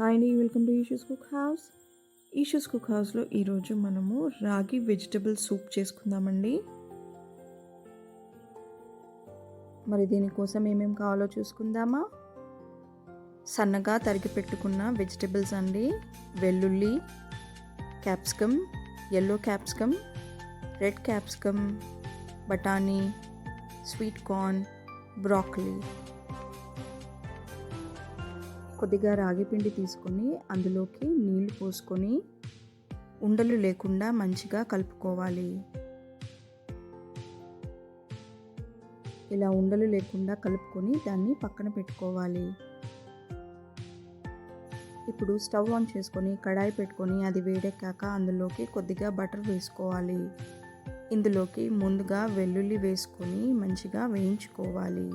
Hi అండి welcome to Eeshu's Cook House Eeshu's Cook హౌస్లో ఈరోజు మనము రాగి వెజిటబుల్ సూప్ చేసుకుందామండి. మరి దీనికోసం ఏమేమి కావాలో చూసుకుందామా? సన్నగా తరిగి పెట్టుకున్న వెజిటబుల్స్ అండి. వెల్లుల్లి capsicum yellow capsicum red capsicum బఠానీ స్వీట్ కార్న్ బ్రాక్లీ కొద్దిగా రాగి పిండి తీసుకొని అందులోకి నీళ్ళు పోసుకొని ఉండలు లేకుండా మంచిగా కలుపుకోవాలి. ఇలా ఉండలు లేకుండా కలుపుకొని దాన్ని పక్కన పెట్టుకోవాలి. ఇప్పుడు స్టవ్ ఆన్ చేసుకొని కడాయి పెట్టుకొని అది వేడెక్కాక అందులోకి కొద్దిగా బటర్ వేసుకోవాలి. ఇందులోకి ముందుగా వెల్లుల్లి వేసుకొని మంచిగా వేయించుకోవాలి.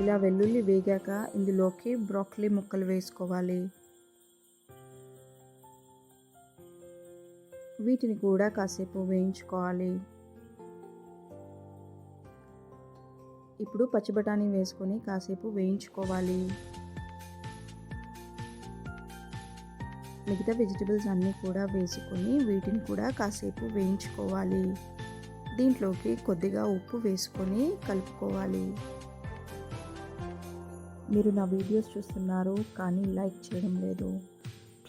ఇలా వెల్లుల్లి వేగాక ఇందులోకి బ్రోకలీ ముక్కలు వేసుకోవాలి. వీటిని కూడా కాసేపు వేయించుకోవాలి. ఇప్పుడు పచ్చి బఠానీ వేసుకొని కాసేపు వేయించుకోవాలి. మిగతా వెజిటబుల్స్ అన్నీ కూడా వేసుకొని వీటిని కూడా కాసేపు వేయించుకోవాలి. దీంట్లోకి కొద్దిగా ఉప్పు వేసుకొని కలుపుకోవాలి. మీరు నా వీడియోస్ చూస్తున్నారు కానీ లైక్ చేయడం లేదు.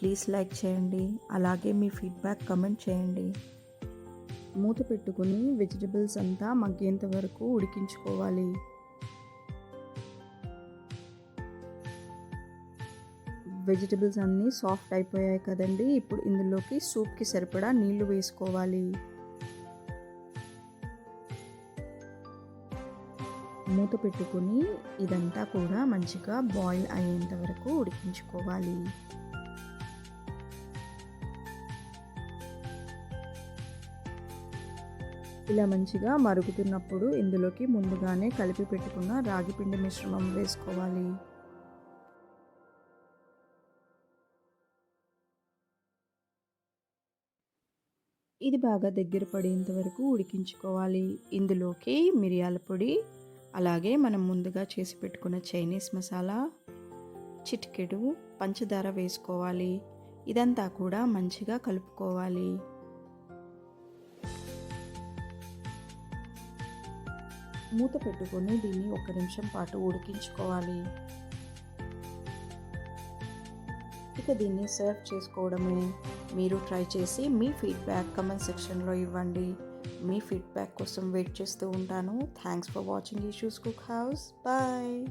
ప్లీజ్ లైక్ చేయండి. అలాగే మీ ఫీడ్బ్యాక్ కమెంట్ చేయండి. మూత పెట్టుకుని వెజిటబుల్స్ అంతా మగ్గేంత వరకు ఉడికించుకోవాలి. వెజిటబుల్స్ అన్నీ సాఫ్ట్ అయిపోయాయి కదండి. ఇప్పుడు ఇందులోకి సూప్కి సరిపడా నీళ్ళు వేసుకోవాలి. మూత పెట్టుకొని ఇదంతా కూడా మంచిగా బాయిల్ అయ్యేంత వరకు ఉడికించుకోవాలి. ఇలా మంచిగా మరుగుతున్నప్పుడు ఇందులోకి ముందుగానే కలిపి పెట్టుకున్న రాగిపిండి మిశ్రమం వేసుకోవాలి. ఇది బాగా దగ్గర పడేంత వరకు ఉడికించుకోవాలి. ఇందులోకి మిరియాల పొడి అలాగే మనం ముందుగా చేసి పెట్టుకున్న చైనీస్ మసాలా చిటికెడు పంచదార వేసుకోవాలి. ఇదంతా కూడా మంచిగా కలుపుకోవాలి. మూత పెట్టుకొని దీన్ని ఒక నిమిషం పాటు ఉడికించుకోవాలి. ఇక దీన్ని సర్వ్ చేసుకోవడమే. మీరు ట్రై చేసి మీ ఫీడ్బ్యాక్ కమెంట్ సెక్షన్లో ఇవ్వండి. మీ ఫీడ్బ్యాక్ కోసం వెయిట్ చేస్తూ ఉంటాను. Thanks for watching Eeshu's Cook House bye